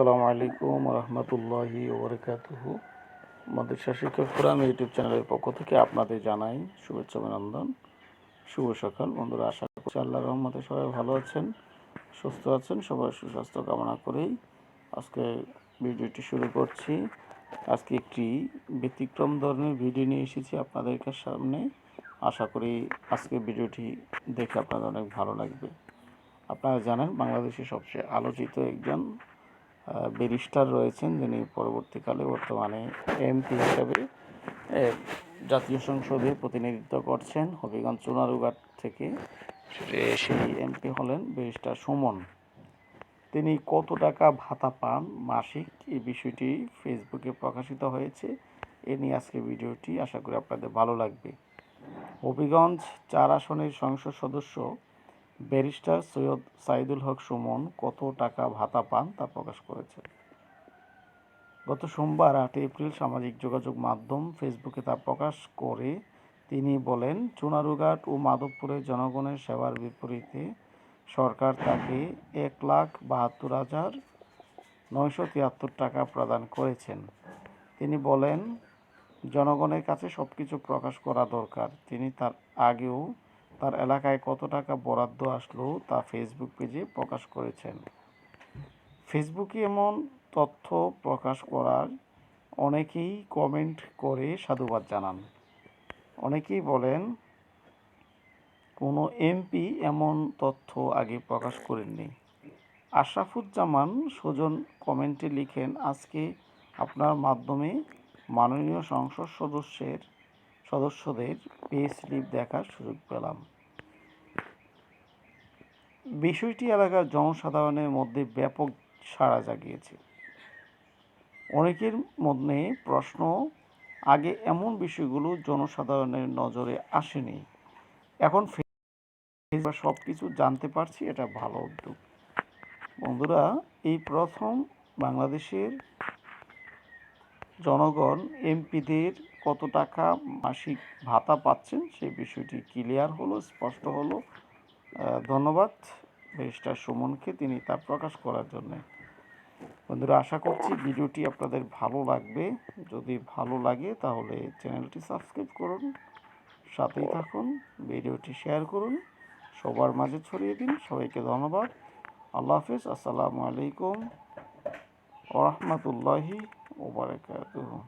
আসসালামু আলাইকুম রহমতুল্লাহি ওবরকাতুহ। মাদ্রাসা শিক্ষক ফোরাম ইউটিউব চ্যানেলের পক্ষ থেকে আপনাদের জানাই শুভেচ্ছা অভিনন্দন। শুভ সকাল। বন্ধুরা, আশা করছি আল্লাহ রহমতে সবাই ভালো আছেন, সুস্থ আছেন, সবার সুস্বাস্থ্য কামনা করেই আজকে ভিডিওটি শুরু করছি। আজকে একটি ব্যতিক্রম ধরনের ভিডিও নিয়ে এসেছি আপনাদের সামনে। আশা করি আজকে ভিডিওটি দেখে আপনাদের অনেক ভালো লাগবে। আপনারা জানেন, বাংলাদেশে সবচেয়ে আলোচিত একজন ব্যারিস্টার রয়েছেন যিনি পরবর্তীকালে বর্তমানে এমপি হিসাবে জাতীয় সংসদে প্রতিনিধিত্ব করছেন হবিগঞ্জ চুনারুঘাট থেকে। সেই এমপি হলেন ব্যারিস্টার সুমন। তিনি কত টাকা ভাতা পান মাসিক? এই বিষয়টি ফেসবুকে প্রকাশিত হয়েছে। এ নিয়ে আজকে ভিডিওটি আশা করি আপনাদের ভালো লাগবে। হবিগঞ্জ চার আসনের সংসদ সদস্য ব্যারিস্টার সৈয়দ সাইদুল হক সুমন কত টাকা ভাতা পান তা প্রকাশ করেছে। গত সোমবার আট এপ্রিল, সামাজিক যোগাযোগ মাধ্যম ফেসবুকে তা প্রকাশ করে তিনি বলেন, চুনারুঘাট ও মাধবপুরের জনগণের সেবার বিপরীতে সরকার তাকে এক লাখ বাহাত্তর হাজার নয়শো তিয়াত্তর টাকা প্রদান করেছেন। তিনি বলেন, জনগণের কাছে সব কিছু প্রকাশ করা দরকার। তিনি তার আগেও তার এলাকায় কত টাকা বরাদ্দ আসলো তা ফেসবুক পেজে প্রকাশ করেছেন। ফেসবুকে এমন তথ্য প্রকাশ করার অনেকেই কমেন্ট করে সাধুবাদ জানান। অনেকেই বলেন, কোনো এমপি এমন তথ্য আগে প্রকাশ করেননি। আশরাফুজ্জামান সুজন কমেন্টে লিখেন, আজকে আপনার মাধ্যমে মাননীয় সংসদ সদস্যের সদস্যদের পে স্লিপ দেখার সুযোগ পেলাম। বিষয়টি এলাকার জনসাধারণের মধ্যে ব্যাপক সাড়া জাগিয়েছে। অনেকের মধ্যে প্রশ্ন, আগে এমন বিষয়গুলো জনসাধারণের নজরে আসেনি। এখন ফেসবুক সব কিছু জানতে পারছি, এটা ভালো উদ্যোগ। বন্ধুরা, এই প্রথম বাংলাদেশের জনগণ, এমপিদের কত টাকা মাসিক ভাতা পাচ্ছেন সেই বিষয়টি ক্লিয়ার হলো, স্পষ্ট হলো। ধন্যবাদ ব্যারিস্টার সুমনকে, তিনি তা প্রকাশ করার জন্য। বন্ধুরা, আশা করছি ভিডিওটি আপনাদের ভালো লাগবে। যদি ভালো লাগে তাহলে চ্যানেলটি সাবস্ক্রাইব করুন, সাথেই থাকুন, ভিডিওটি শেয়ার করুন, সবার মাঝে ছড়িয়ে দিন। সবাইকে ধন্যবাদ। আল্লাহ হাফিজ। আসসালামু আলাইকুম ওরহমতুল্লাহি ওবরাকাতুহু